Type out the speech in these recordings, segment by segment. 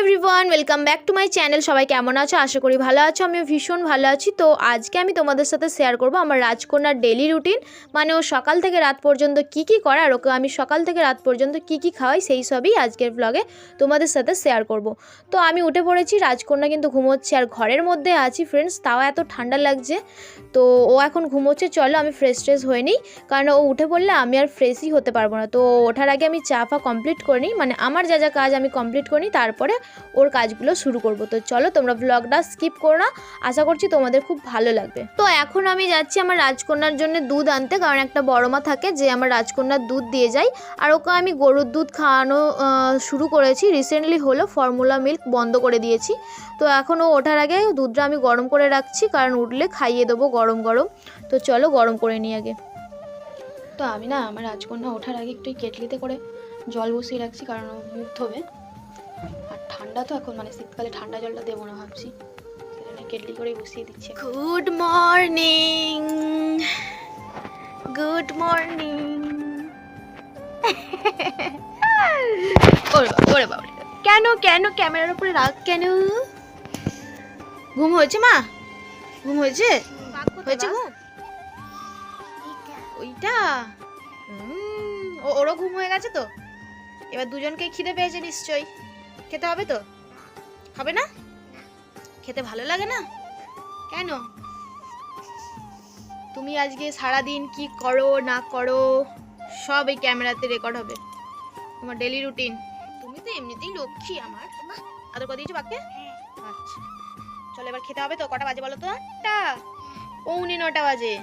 Everyone welcome back to my channel সবাই কেমন আছো? আশা করি ভালো আছো, আমিও ভীষণ ভালো আছি। তো আজকে আমি তোমাদের সাথে শেয়ার করব আমার রাজকন্যার ডেলি রুটিন মানে ও সকাল থেকে রাত পর্যন্ত কি কি করে, আর ওকে আমি সকাল থেকে রাত পর্যন্ত কি কি খাওয়াই, সেই সবই আজকের ব্লগে তোমাদের সাথে শেয়ার করব। তো আমি উঠে পড়েছি, রাজকন্যা কিন্তু ঘুমোচ্ছে, আর ঘরের মধ্যে আছি ফ্রেন্ডস তাও এত ঠান্ডা লাগছে। তো ও এখন ঘুমোচ্ছে, চলো আমি ফ্রেশ ট্রেশ হয়ে নিই। কারণ ও উঠে পড়লে আমি আর ফ্রেশই হতে পারব না। তো ওঠার আগে আমি চা ফা কমপ্লিট করে নিই। মানে আমার যা যা কাজ আমি কমপ্লিট করে নিই, তারপরে ওর কাজগুলো শুরু করব। তো চলো তোমরা ব্লগটা স্কিপ করো না। আশা করছি তোমাদের খুব ভালো লাগবে। তো এখন আমি যাচ্ছি আমার রাজকন্যার জন্য দুধ আনতে। কারণ একটা বড় মা থাকে যে আমার রাজকন্যার দুধ দিয়ে যায়। আর ওকে আমি গরুর দুধ খাওয়ানো শুরু করেছি। রিসেন্টলি হলো ফর্মুলা মিল্ক বন্ধ করে দিয়েছি। তো এখন ও ওঠার আগে দুধটা আমি গরম করে রাখছি। কারণ উঠলে খাইয়ে দেবো গরম গরম গরম। তো চলো গরম করে নিই আগে। তো আমি না আমার রাজকন্যা ওঠার আগে একটু কেটলিতে করে জল বসিয়ে রাখছি কারণ মুখ ধোবে আর ঠান্ডা তো এখন মানে শীতকালে ঠান্ডা জলটা দেবো না ভাবছি। কেটলি করেই বসিয়ে দিচ্ছি গুড মর্নিং গুড মর্নিং ওরে বাবা, কেন কেন? ক্যামেরার উপরে রাগ কেন? ঘুম হয়েছে মা? ঘুম হয়েছে? হয়েছে ঘুম ওইটা ও ওরও ঘুম হয়ে গেছে তো এবার দুজনকেই খিদে পেয়েছে নিশ্চয়ই খেতে হবে তো হবে না খেতে ভালো লাগে না কেন তুমি আজকে সারা দিন কি করো না করো সব এই ক্যামেরাতে রেকর্ড হবে তোমার ডেলি রুটিন তুমি তো এমনিতেই লক্ষ্মী আমার আদর করে দিয়েছ বাক্যে আচ্ছা চলো এবার খেতে হবে তো কটা বাজে বলো তো আটটা পৌনে নটা বাজে।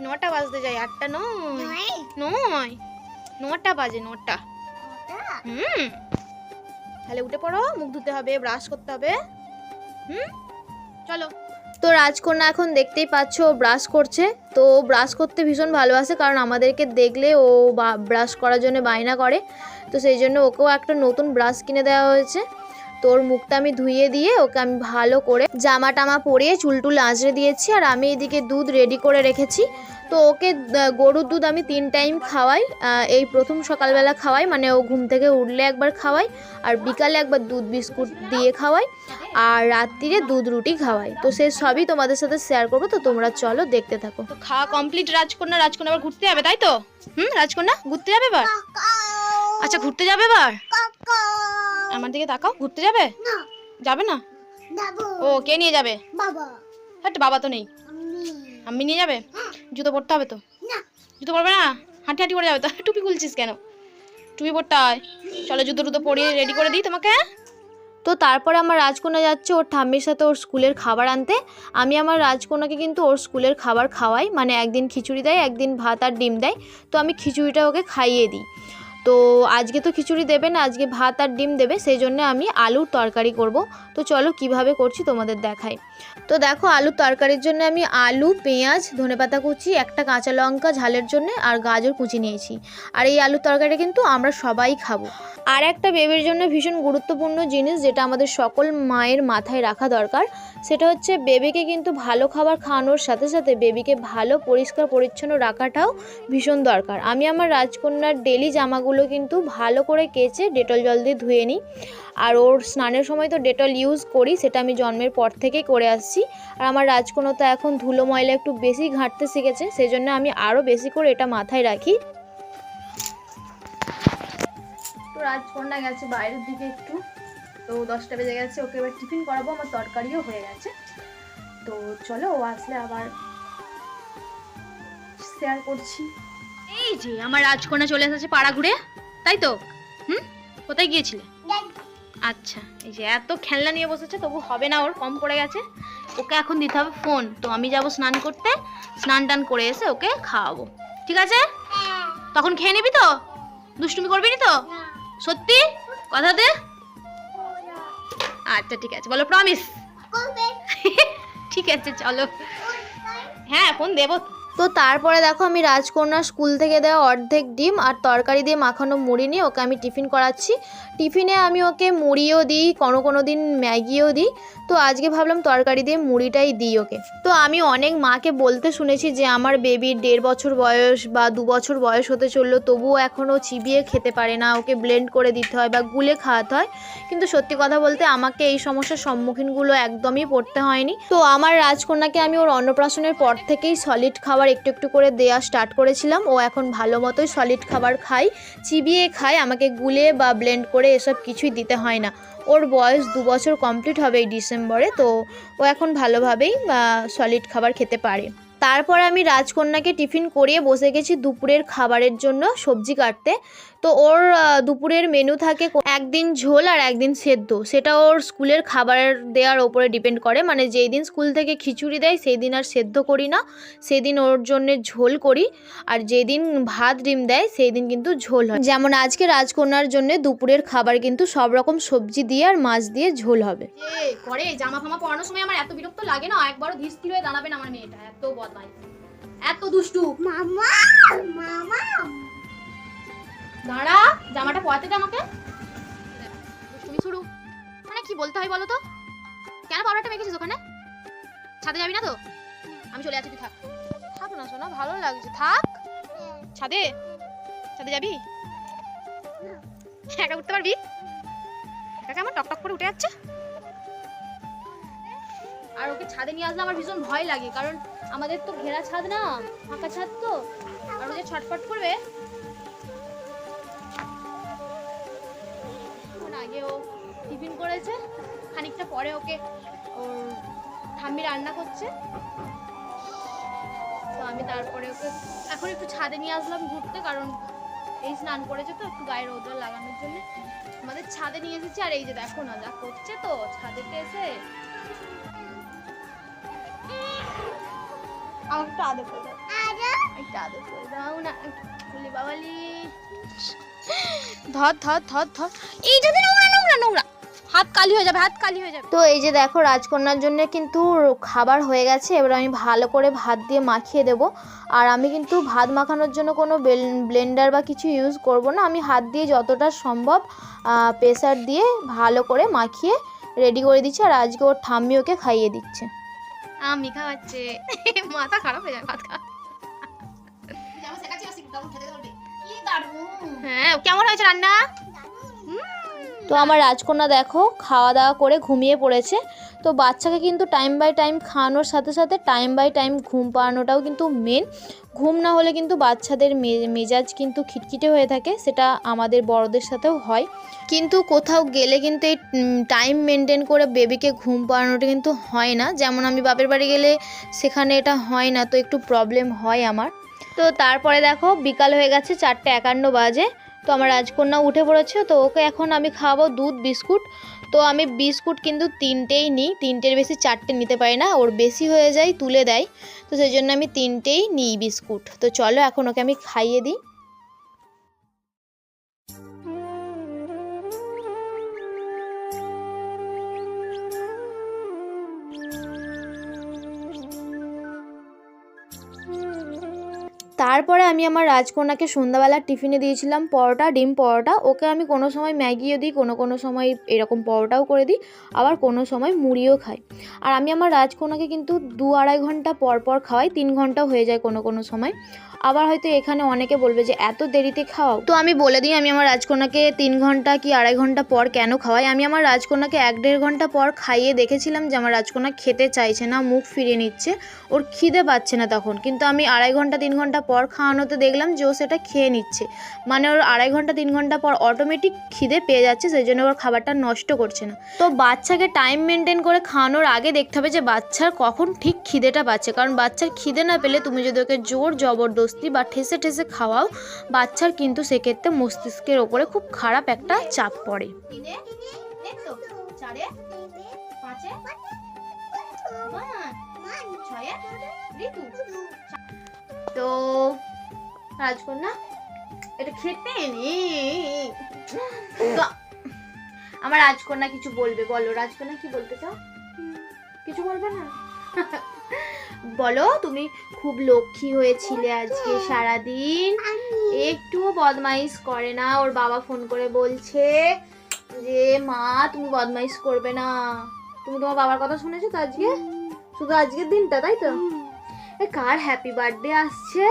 নটা বাজতে যায়, আটটা নয়। নয়? নটা বাজে, নটা। হুম। তাহলে উঠে পড়ো, মুখ ধুতে হবে ব্রাশ করতে হবে। হুম? চলো। তো রাজকন্যা এখন দেখতেই পাচ্ছ, ও ব্রাশ করছে। তো ব্রাশ করতে ভীষণ ভালোবাসে, কারণ আমাদেরকে দেখলে ও ব্রাশ করার জন্য বায়না করে। তো সেই জন্য ওকেও একটা নতুন ব্রাশ কিনে দেওয়া হয়েছে। তোর মুখটা আমি ধুইয়ে দিয়ে ওকে আমি ভালো করে জামা টামা পরিয়ে চুল টুল আঁচড়ে দিয়েছি আর আমি এদিকে দুধ রেডি করে রেখেছি। তো ওকে গরুর দুধ আমি তিন টাইম খাওয়াই এই প্রথম সকালবেলা খাওয়াই মানে ও ঘুম থেকে উঠলে একবার খাওয়াই আর বিকালে একবার দুধ বিস্কুট দিয়ে খাওয়াই আর রাত্রিরে দুধ রুটি খাওয়াই। তো সে সবই তোমাদের সাথে শেয়ার করব তো তোমরা চলো দেখতে থাকো। খাওয়া কমপ্লিট রাজকন্যা রাজকন্যা আবার ঘুরতে যাবে তাই তো? হুম রাজকন্যা ঘুরতে যাবে এবার? আচ্ছা ঘুরতে যাবে এবার? আমার দিকে তাকাও ঘুরতে যাবে? যাবে না? ও কে নিয়ে যাবে? হ্যাঁ বাবা তো নেই। আমি। নিয়ে যাবে? জুতো পরতে হবে তো? জুতো পরবে না? হাঁটি হাঁটি করে যাবে তো? টুপি খুলছিস কেন? টুপি পরতে হয় চলো জুতো টুতো পরিয়ে রেডি করে দিই তোমাকে তো তারপরে আমার রাজকন্যা যাচ্ছে ওর ঠাম্মির সাথে ওর স্কুলের খাবার আনতে। আমি আমার রাজকন্যাকে কিন্তু ওর স্কুলের খাবার খাওয়াই। মানে একদিন খিচুড়ি দেয় একদিন ভাত আর ডিম দেয়। তো আমি খিচুড়িটা ওকে খাইয়ে দিই। তো আজকে তো খিচুড়ি দেবে না, আজকে ভাত আর ডিম দেবে, সেই জন্য আমি আলুর তরকারি করব। তো চলো কীভাবে করছি তোমাদের দেখাই। তো দেখো আলুর তরকারির জন্য আমি আলু, পেঁয়াজ ধনেপাতা কুচি, একটা কাঁচা লঙ্কা ঝালের জন্য আর গাজর কুচি নিয়েছি। আর এই আলুর তরকারিটা কিন্তু আমরা সবাই খাব। আর একটা বেবির জন্য ভীষণ গুরুত্বপূর্ণ জিনিস যেটা আমাদের সকল মায়ের মাথায় রাখা দরকার সেটা হচ্ছে বেবিকে কিন্তু ভালো খাবার খাওয়ানোর সাথে সাথে বেবিকে ভালো, পরিষ্কার, পরিচ্ছন্ন রাখাটাও ভীষণ দরকার। আমি আমার রাজকন্যার ডেলি জামাগুলো কিন্তু ভালো করে কেচে ডেটল জল দিয়ে ধুয়ে নিই। আর ওর স্নানের সময় তো ডেটল ইউজ করি, সেটা আমি জন্মের পর থেকেই করে আসছি। আর আমার রাজকন্যা তো এখন ধুলো ময়লা একটু বেশি ঘাঁটতে শিখেছে সেই জন্য আমি আরও বেশি করে এটা মাথায় রাখি। তো রাজকন্যা গেছে বাইরের দিকে একটু। তো দশটা বেজে গেছে ওকে এবার টিফিন করাবো আমার তরকারিও হয়ে গেছে। তো চলো ও আসলে আবার শেয়ার করছি। এই যে আমার রাজকন্যা চলে এসেছে পাড়া ঘুরে তাই তো? হুম? কোথায় গিয়েছিলে? আচ্ছা এই যে এত খেলনা নিয়ে বসেছে তবু হবে না ওর কম পড়ে গেছে। ওকে এখন দিতে হবে ফোন তো আমি যাব স্নান করতে স্নান টান করে এসে ওকে খাওয়াবো। ঠিক আছে? তখন খেয়ে নিবি তো? দুষ্টুমি করবি না তো? সত্যি? কথা দে। আচ্ছা ঠিক আছে বলো প্রমিস ঠিক আছে চলো। হ্যাঁ ফোন দেবো তো। তারপরে দেখো আমি রাজকন্যা স্কুল থেকে দেওয়া অর্ধেক ডিম আর তরকারি দিয়ে মাখানো মুড়ি নিয়ে ওকে আমি টিফিন করাচ্ছি। টিফিনে আমি ওকে মুড়িও দিই, কোনো কোনো দিন ম্যাগিও দিই। তো আজকে ভাবলাম তরকারি দিয়ে মুড়িটাই দিই ওকে। তো আমি অনেক মাকে বলতে শুনেছি যে আমার বেবির দেড় বছর বয়স বা দু বছর বয়স হতে চলল, তবুও এখনও চিবিয়ে খেতে পারে না। ওকে ব্লেন্ড করে দিতে হয় বা গুলে খাওয়াতে হয়। কিন্তু সত্যি কথা বলতে আমাকে এই সমস্যার সম্মুখীনগুলো একদমই পড়তে হয়নি। তো আমার রাজকন্যাকে আমি ওর অন্নপ্রাশনের পর থেকেই সলিড খাবার একটু একটু করে দেওয়া স্টার্ট করেছিলাম। ও এখন ভালো মতোই সলিড খাবার খায়, চিবিয়ে খায়, আমাকে গুলে বা ব্লেন্ড করে এসব কিছুই দিতে হয় না। ওর বয়স দু বছর কমপ্লিট হবে এই ডিসেম্বরে তো ও এখন ভালোভাবেই সলিড খাবার খেতে পারে। তারপরে আমি রাজকন্যাকে টিফিন করিয়ে বসে গেছি দুপুরের খাবারের জন্য সবজি কাটতে। তো ওর দুপুরের মেনু থাকে একদিন ঝোল আর একদিন সেদ্ধ। সেটা ওর স্কুলের খাবার দেওয়ার ওপরে ডিপেন্ড করে। মানে যেই দিন স্কুল থেকে খিচুড়ি দেয়, সেই দিন আর সেদ্ধ করি না। সেদিন ওর জন্য ঝোল করি। আর যেদিন ভাত, ডিম দেয়, সেই দিন কিন্তু ঝোল হয়। যেমন আজকে রাজকন্যার জন্য দুপুরের খাবার কিন্তু সব রকম সবজি দিয়ে আর মাছ দিয়ে ঝোল হবে। করে জামা ফামা পরানোর সময় আমার এত বিরক্ত লাগে না। একবারও ধীর হয়ে দাঁড়াবে না আমার মেয়েটা। এত এত দুষ্টু। মামা মামা। দাঁড়া জামাটা পরাতে দে আমাকে। দুষ্টুমি শুরু। মানে কি বলতে হয় বলো তো? কেন পাউডারটা মেখেছিস ওখানে? ছাদে যাবি না তো? আমি চলে যাচ্ছি তুই থাক। থাক না শোনা ভালো লাগছে। থাক। ছাদে? ছাদে যাবি? একা উঠতে পারবি? একা আমার টক টক করে উঠে যাচ্ছে? আর ওকে ছাদে নিয়ে আসলে আমার ভীষণ ভয় লাগে, কারণ আমাদের তো ঘেরা ছাদ না, ফাঁকা ছাদ তো। আর ও যে ছটফট করবে আগে ও টিফিন করেছে, খানিকটা পরে ওকে ওর ঠাম্মি রান্না করছে। তো আমি তারপরে ওকে এখন একটু ছাদে নিয়ে আসলাম ঘুরতে, কারণ এই স্নান করেছে তো একটু গায়ে রোদ্র লাগানোর জন্য। আমাদের ছাদে নিয়ে এসেছি, আর এই যে দেখো না, যা করছে তো ছাদেতে এসে আমাকে আদর করে দাও। একটু আদর করে দাও না বলি বাবালি ধর ধর ধর ধর। এই যদি নোংরা নোংরা নোংরা। হাত কালি হয়ে যাবে হাত কালি হয়ে যাবে। তো এই যে দেখো রাজকন্যার জন্য কিন্তু খাবার হয়ে গেছে। এবার আমি ভালো করে ভাত দিয়ে মাখিয়ে দেব। আর আমি কিন্তু ভাত মাখানোর জন্য কোনো ব্লেন্ডার বা কিছু ইউজ করব না। আমি হাত দিয়ে যতটা সম্ভব প্রেসার দিয়ে ভালো করে মাখিয়ে রেডি করে দিচ্ছি। আর আজকে ওর ঠাম্মি ওকে খাইয়ে দিচ্ছে। আমি খাওয়াচ্ছে মাথা খারাপ হয়ে যায় ভাত খাওয়া হ্যাঁ কেমন হয়েছে রান্না? তো আমার রাজকন্যা দেখো, খাওয়া দাওয়া করে ঘুমিয়ে পড়েছে। তো বাচ্চাকে কিন্তু টাইম বাই টাইম খাওয়ানোর সাথে সাথে টাইম বাই টাইম ঘুম পাড়ানোটাও কিন্তু মেন ঘুম না হলে কিন্তু বাচ্চাদের মেজাজ কিন্তু খিটখিটে হয়ে থাকে, সেটা আমাদের বড়দের সাথেও হয়। কিন্তু কোথাও গেলে কিন্তু এই টাইম মেনটেন করে বেবিকে ঘুম পাড়ানোটা কিন্তু হয় না। যেমন আমি বাপের বাড়ি গেলে সেখানে এটা হয় না, তো একটু প্রবলেম হয় আমার। তো তারপরে দেখো, বিকাল হয়ে গেছে চারটে একান্ন বাজে। তো আমার রাজকন্যা উঠে পড়েছে, তো ওকে এখন আমি খাওয়াবো দুধ, বিস্কুট। তো আমি বিস্কুট কিন্তু তিনটেই নিই, তিনটের বেশি চারটে নিতে পারি না, ওর বেশি হয়ে যায়, তুলে দেয়। তো সেই জন্য আমি তিনটেই নিই বিস্কুট। তো চলো, এখন ওকে আমি খাইয়ে দিই। তারপরে আমি আমার রাজকন্যাকে সন্ধ্যাবেলা টিফিনে দিয়েছিলাম পরোটা, ডিম পরোটা। ওকে আমি কোনো সময় ম্যাগিও দিই, কোনো কোনো সময় এরকম পরোটাও করে দিই, আবার কোনো সময় মুড়িও খাই। আর আমি আমার রাজকন্যাকে কিন্তু দু আড়াই ঘণ্টা পর পর খাওয়াই, তিন ঘন্টাও হয়ে যায় কোনো কোনো সময়। আবার হয়তো এখানে অনেকে বলবে যে, এত দেরিতে খাওয়াও তো আমি বলে দিই, আমি আমার রাজকন্যাকে তিন ঘণ্টা কি আড়াই ঘণ্টা পর কেন খাওয়াই? আমি আমার রাজকন্যাকে এক দেড় ঘণ্টা পর খাইয়ে দেখেছিলাম যে, আমার রাজকন্যা খেতে চাইছে না, মুখ ফিরিয়ে নিচ্ছে, ওর খিদে পাচ্ছে না তখন। কিন্তু আমি আড়াই ঘণ্টা, তিন ঘণ্টা পর খাওয়ানোতে দেখলাম যে ও সেটা খেয়ে নিচ্ছে মানে ওর আড়াই ঘণ্টা তিন ঘণ্টা পর অটোমেটিক খিদে পেয়ে যাচ্ছে সেই জন্য ওর খাবারটা নষ্ট করছে না তো বাচ্চাকে টাইম মেনটেন করে খাওয়ানোর আগে দেখতে হবে যে বাচ্চার কখন ঠিক খিদেটা পাচ্ছে কারণ বাচ্চার খিদে না পেলে তুমি যদি ওকে জোর জবরদস্তি বা ঠেসে ঠেসে খাওয়াও বাচ্চার কিন্তু সেক্ষেত্রে মস্তিষ্কের ওপরে খুব খারাপ একটা চাপ পড়ে তো রাজকন্যা এটা খেতে নি। তো আমার রাজকন্যা কিছু বলবে বলো। রাজকন্যা কি বলতে চাও? কিছু বলবে না? বলো তুমি খুব লক্ষ্মী হয়েছিলে আজকে সারাদিন। একটুও বদমাইশ করে না ওর বাবা ফোন করে বলছে যে মা তুমি বদমাইশ করবে না। তুমি তোমার বাবার কথা শুনেছো তো আজকে? শুধু আজকের দিনটা তাই তো? কার হ্যাপি বার্থডে আসছে?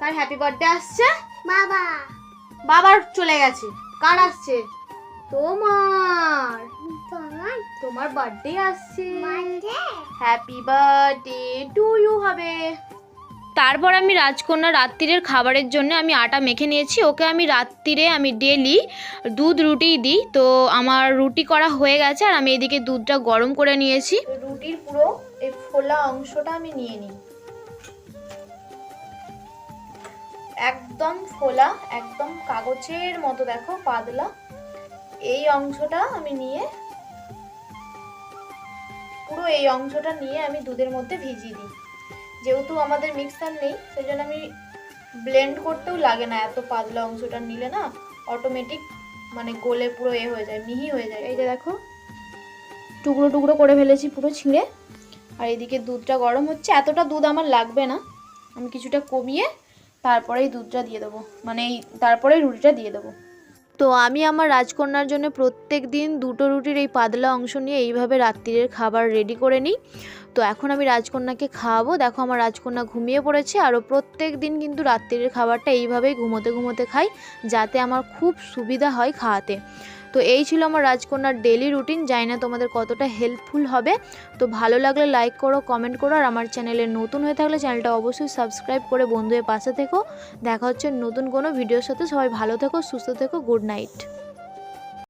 কার হ্যাপি বার্থডে আসছে? বাবা। বাবার চলে গেছে। কার আসছে? তোমার। তোমার? তোমার বার্থডে আসছে। হ্যাপি বার্থডে টু ইউ হবে। তারপর আমি রাজকন্যা রাত্রিরের খাবারের জন্য আমি আটা মেখে নিয়েছি। ওকে আমি রাত্রিরে আমি ডেলি দুধ রুটি দিই। তো আমার রুটি করা হয়ে গেছে আর আমি এদিকে দুধটা গরম করে নিয়েছি। রুটির পুরো এই ফোলা অংশটা আমি নিয়ে নিই। একদম ফোলা, একদম কাগজের মতো দেখো, পাতলা। এই অংশটা আমি নিয়ে, পুরো এই অংশটা নিয়ে আমি দুধের মধ্যে ভিজিয়ে দিই। যেহেতু আমাদের মিক্সার নেই, সেই জন্য আমি ব্লেন্ড করতেও লাগে না এত পাতলা অংশটা নিলে না অটোমেটিক মানে গোলে পুরো এ হয়ে যায়, মিহি হয়ে যায়। এই যে দেখো, টুকরো টুকরো করে ফেলেছি পুরো ছিঁড়ে। আর এদিকে দুধটা গরম হচ্ছে, এতটা দুধ আমার লাগবে না। আমি কিছুটা কমিয়ে তারপরেই দুধটা দিয়ে দেবো। মানে এই তারপরেই রুটিটা দিয়ে দেবো। তো আমি আমার রাজকন্যার জন্য প্রত্যেক দিন দুটো রুটির এই পাতলা অংশ নিয়ে এইভাবে রাত্রিরের খাবার রেডি করে নিই। তো এখন আমি রাজকন্যাকে খাওয়াবো। দেখো আমার রাজকন্যা ঘুমিয়ে পড়েছে আরও প্রত্যেক দিন কিন্তু রাত্রিরের খাবারটা এইভাবেই ঘুমোতে ঘুমোতে খাই যাতে আমার খুব সুবিধা হয় খাওয়াতে। তো এই ছিল আমার রাজকন্যার ডেলি রুটিন জানি না তোমাদের কতটা হেল্পফুল হবে। তো ভালো লাগলে লাইক করো কমেন্ট করো, আর আমার চ্যানেলে নতুন হয়ে থাকলে চ্যানেলটা অবশ্যই সাবস্ক্রাইব করে বন্ধুদের পাশে থেকো। দেখা হচ্ছে নতুন কোনো ভিডিওর সাথে। সবাই ভালো থেকো, সুস্থ থেকো গুড নাইট